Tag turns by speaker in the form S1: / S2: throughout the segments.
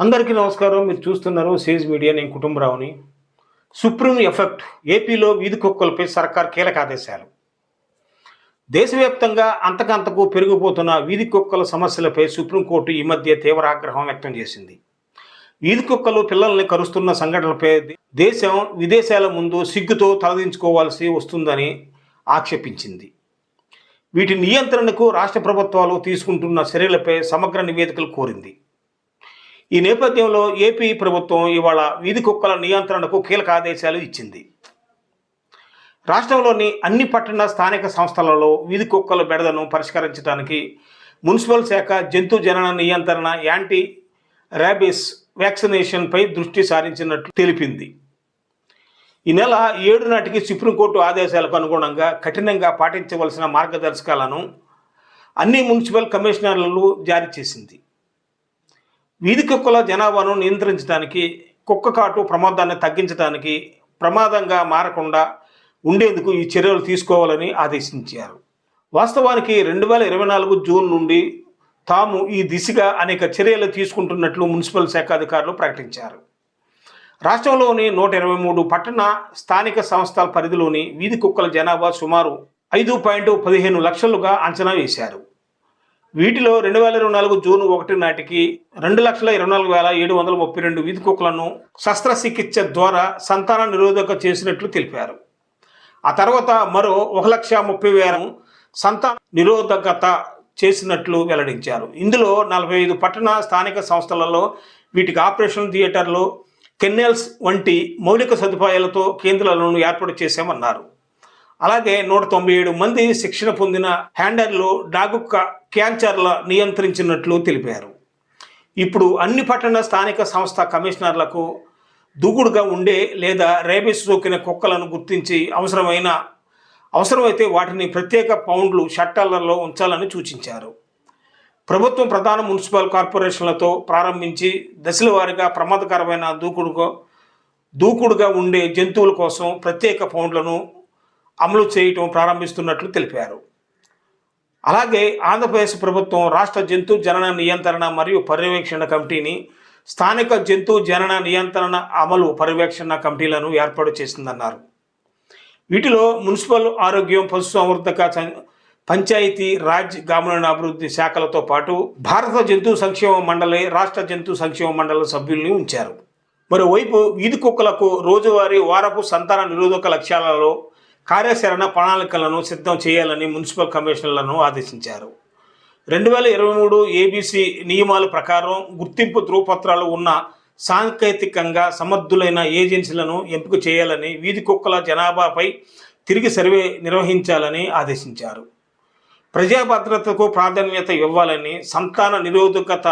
S1: అందరికీ నమస్కారం. మీరు చూస్తున్నారు సేజ్ మీడియా. నేను కుటుంబరావుని. Supreme effect. ఏపీలో వీధి కుక్కలపై సర్కార్ కీలక ఆదేశాలు. దేశవ్యాప్తంగా అంతకంతకు పెరిగిపోతున్న వీధి కుక్కల సమస్యలపై సుప్రీంకోర్టు ఈ మధ్య తీవ్ర ఆగ్రహం వ్యక్తం చేసింది. వీధి కుక్కలు పిల్లల్ని కరుస్తున్న సంఘటనలపై దేశం విదేశాల ముందు సిగ్గుతో తలదించుకోవాల్సి వస్తుందని ఆక్షేపించింది. వీటి నియంత్రణకు రాష్ట్ర ప్రభుత్వాలు తీసుకుంటున్న చర్యలపై సమగ్ర నివేదికలు కోరింది. ఈ నేపథ్యంలో ఏపీ ప్రభుత్వం ఇవాళ వీధి కుక్కల నియంత్రణకు కీలక ఆదేశాలు ఇచ్చింది. రాష్ట్రంలోని అన్ని పట్టణ స్థానిక సంస్థలలో వీధి కుక్కల బెడదను పరిష్కరించడానికి మున్సిపల్ శాఖ జంతు జనన నియంత్రణ యాంటీ ర్యాబిస్ వ్యాక్సినేషన్పై దృష్టి సారించినట్లు తెలిపింది. ఈ నెల ఏడు నాటికి సుప్రీంకోర్టు ఆదేశాలకు అనుగుణంగా కఠినంగా పాటించవలసిన మార్గదర్శకాలను అన్ని మున్సిపల్ కమిషనర్లు జారీ చేసింది. వీధి కుక్కల జనాభాను నియంత్రించడానికి కుక్క కాటు ప్రమాదాన్ని తగ్గించడానికి ప్రమాదంగా మారకుండా ఉండేందుకు ఈ చర్యలు తీసుకోవాలని ఆదేశించారు. వాస్తవానికి రెండు వేల ఇరవై నాలుగు జూన్ నుండి తాము ఈ దిశగా అనేక చర్యలు తీసుకుంటున్నట్లు మున్సిపల్ శాఖ అధికారులు ప్రకటించారు. రాష్ట్రంలోని నూట ఇరవై మూడు పట్టణ స్థానిక సంస్థల పరిధిలోని వీధి కుక్కల జనాభా సుమారు ఐదు పాయింట్ పదిహేను లక్షలుగా అంచనా వేశారు. వీటిలో రెండు వేల ఇరవై నాలుగు జూన్ ఒకటి నాటికి రెండు లక్షల ఇరవై నాలుగు వేల ఏడు వందల ముప్పై రెండు వీధి కుక్కలను శస్త్రచికిత్స ద్వారా సంతాన నిరోధక చేసినట్లు తెలిపారు. ఆ తర్వాత మరో ఒక లక్ష ముప్పై వేల సంతాన నిరోధకత చేసినట్లు వెల్లడించారు. ఇందులో నలభై ఐదు పట్టణ స్థానిక సంస్థలలో వీటికి ఆపరేషన్ థియేటర్లు కెన్నెల్స్ వంటి మౌలిక సదుపాయాలతో కేంద్రాలను ఏర్పాటు చేశామన్నారు. అలాగే నూట తొంభై ఏడు మంది శిక్షణ పొందిన హ్యాండర్లు డాగుక్క క్యాన్సర్ల నియంత్రించినట్లు తెలిపారు. ఇప్పుడు అన్ని పట్టణ స్థానిక సంస్థ కమిషనర్లకు దూకుడుగా ఉండే లేదా రేబిస్ సోకిన కుక్కలను గుర్తించి అవసరమైన అవసరమైతే వాటిని ప్రత్యేక పౌండ్లు షట్టర్లలో ఉంచాలని సూచించారు. ప్రభుత్వం ప్రధాన మున్సిపల్ కార్పొరేషన్లతో ప్రారంభించి దశల వారీగా ప్రమాదకరమైన దూకుడుగా దూకుడుగా ఉండే జంతువుల కోసం ప్రత్యేక పౌండ్లను అమలు చేయటం ప్రారంభిస్తున్నట్లు తెలిపారు. అలాగే ఆంధ్రప్రదేశ్ ప్రభుత్వం రాష్ట్ర జంతు జనన నియంత్రణ మరియు పర్యవేక్షణ కమిటీని స్థానిక జంతు జనన నియంత్రణ అమలు పర్యవేక్షణ కమిటీలను ఏర్పాటు చేసిందన్నారు. వీటిలో మున్సిపల్ ఆరోగ్యం పశుసంవర్ధక సం- పంచాయతీ రాజ్ గ్రామీణ అభివృద్ధి శాఖలతో పాటు భారత జంతు సంక్షేమ మండలి రాష్ట్ర జంతు సంక్షేమ మండలి సభ్యుల్ని ఉంచారు. మరోవైపు వీధి కుక్కలకు రోజువారీ వారపు సంతాన నిరోధక లక్ష్యాలలో కార్యాచరణ ప్రణాళికలను సిద్ధం చేయాలని మున్సిపల్ కమిషనర్లను ఆదేశించారు. రెండు వేల ఇరవై మూడు ఏబీసీ నియమాల ప్రకారం గుర్తింపు ధృవపత్రాలు ఉన్న సాంకేతికంగా సమర్థులైన ఏజెన్సీలను ఎంపిక చేయాలని వీధి కుక్కల జనాభాపై తిరిగి సర్వే నిర్వహించాలని ఆదేశించారు. ప్రజా భద్రతకు ప్రాధాన్యత ఇవ్వాలని సంతాన నిరోధకత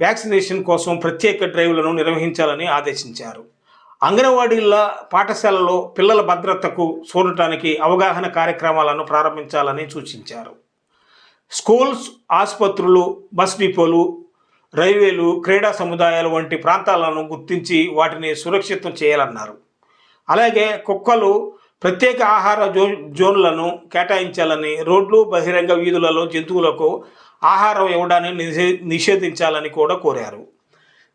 S1: వ్యాక్సినేషన్ కోసం ప్రత్యేక డ్రైవ్లను నిర్వహించాలని ఆదేశించారు. అంగన్వాడీల పాఠశాలలో పిల్లల భద్రతకు చూడటానికి అవగాహన కార్యక్రమాలను ప్రారంభించాలని సూచించారు. స్కూల్స్ ఆసుపత్రులు బస్ డిపోలు రైల్వేలు క్రీడా సముదాయాలు వంటి ప్రాంతాలను గుర్తించి వాటిని సురక్షితం చేయాలన్నారు. అలాగే కుక్కలు ప్రత్యేక ఆహార జో జోన్లను కేటాయించాలని రోడ్లు బహిరంగ వీధులలో జంతువులకు ఆహారం ఇవ్వడాన్ని నిషే నిషేధించాలని కూడా కోరారు.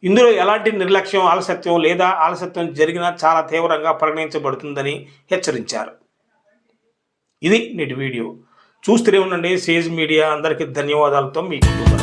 S1: ఇందులో ఎలాంటి నిర్లక్ష్యం ఆలస్యత్వం లేదా ఆలస్యత్వం జరిగినా చాలా తీవ్రంగా పరిగణించబడుతుందని హెచ్చరించారు. ఇది నేటి వీడియో. చూస్తూనే ఉండండి. Sage Media. అందరికీ ధన్యవాదాలతో మీ కుటుంబం.